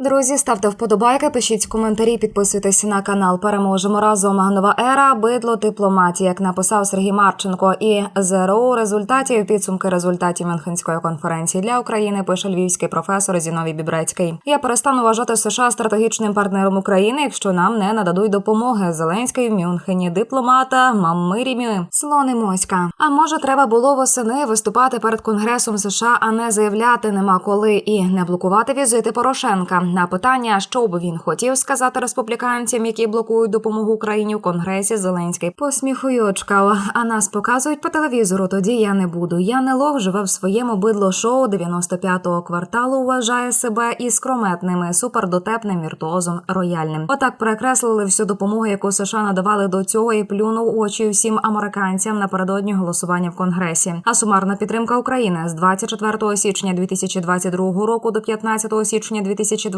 Друзі, ставте вподобайки, пишіть коментарі, підписуйтесь на канал. Переможемо разом. Нова ера, бидло, дипломатія, як написав Сергій Марченко. І ЗРУ результатів підсумки результатів Мюнхенської конференції для України. Пише львівський професор Зіновій Бібрецький. Я перестану вважати США стратегічним партнером України, якщо нам не нададуть допомоги. Зеленський в Мюнхені, дипломата, мамирімі, слони моська. А може, треба було восени виступати перед Конгресом США, а не заявляти нема коли і не блокувати візити Порошенка. На питання, що би він хотів сказати республіканцям, які блокують допомогу Україні у Конгресі, Зеленський посміхує очкав. А нас показують по телевізору. Тоді я не буду. Я не лох живе в своєму бидло шоу 95-го кварталу. Вважає себе і скрометним, і супердотепним віртуозом рояльним. Отак перекреслили всю допомогу, яку США надавали до цього, і плюнув очі всім американцям напередодні голосування в Конгресі. А сумарна підтримка України з 24 січня 2022 року до 15 січня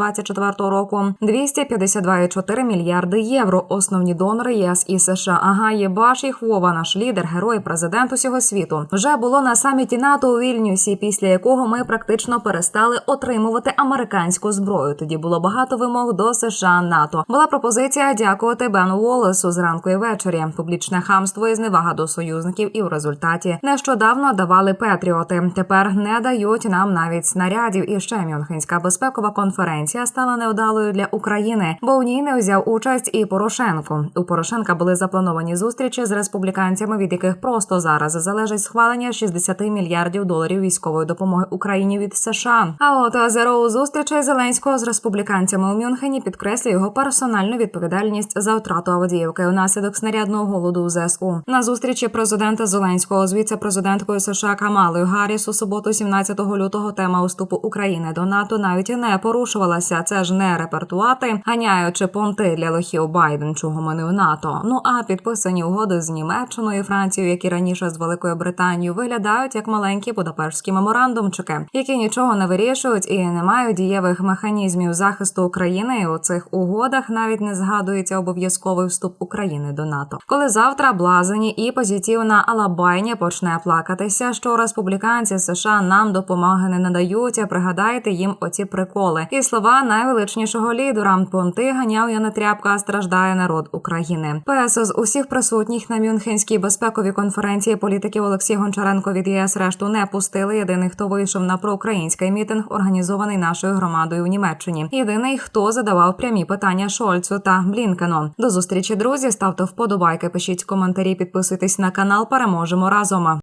2024 року 252,4 мільярди євро. Основні донори ЄС і США. Ага, єбаш їх Вова, наш лідер, герой, президент усього світу. Вже було на саміті НАТО у Вільнюсі, після якого ми практично перестали отримувати американську зброю. Тоді було багато вимог до США НАТО. Була пропозиція дякувати Бену Волесу зранку і ввечері. Публічне хамство і зневага до союзників, і в результаті нещодавно давали Петріоти. Тепер не дають нам навіть снарядів. І ще Мюнхенська безпекова конференція стала неудалою для України, бо в ній не взяв участь і Порошенко. У Порошенка були заплановані зустрічі з республіканцями, від яких просто зараз залежить схвалення 60 мільярдів доларів військової допомоги Україні від США. А от ЗРУ зустрічей Зеленського з республіканцями у Мюнхені підкреслює його персональну відповідальність за втрату Авдіївки унаслідок снарядного голоду у ЗСУ. На зустрічі президента Зеленського з віце-президенткою США Камалою Гарріс у суботу, 17 лютого, тема уступу України до НАТО навіть не порушувалася. Це ж не репертувати, ганяючи понти для лохів Байден, чого ми не в НАТО. Ну а підписані угоди з Німеччиною Францією, які раніше з Великою Британією виглядають як маленькі будапештські меморандумчики, які нічого не вирішують і не мають дієвих механізмів захисту України. І у цих угодах навіть не згадується обов'язковий вступ України до НАТО. Коли завтра блазені і позитивна Алабайня почне плакатися, що республіканці США нам допомоги не надають. Пригадайте їм оці приколи і слова найвеличнішого лідера. Понти ганяв я не тряпка, страждає народ України. ПС з усіх присутніх на Мюнхенській безпековій конференції політиків Олексій Гончаренко від ЄС решту не пустили. Єдиний, хто вийшов на проукраїнський мітинг, організований нашою громадою у Німеччині. Єдиний, хто задавав прямі питання Шольцу та Блінкену. До зустрічі, друзі. Ставте вподобайки, пишіть коментарі, підписуйтесь на канал. Переможемо разом.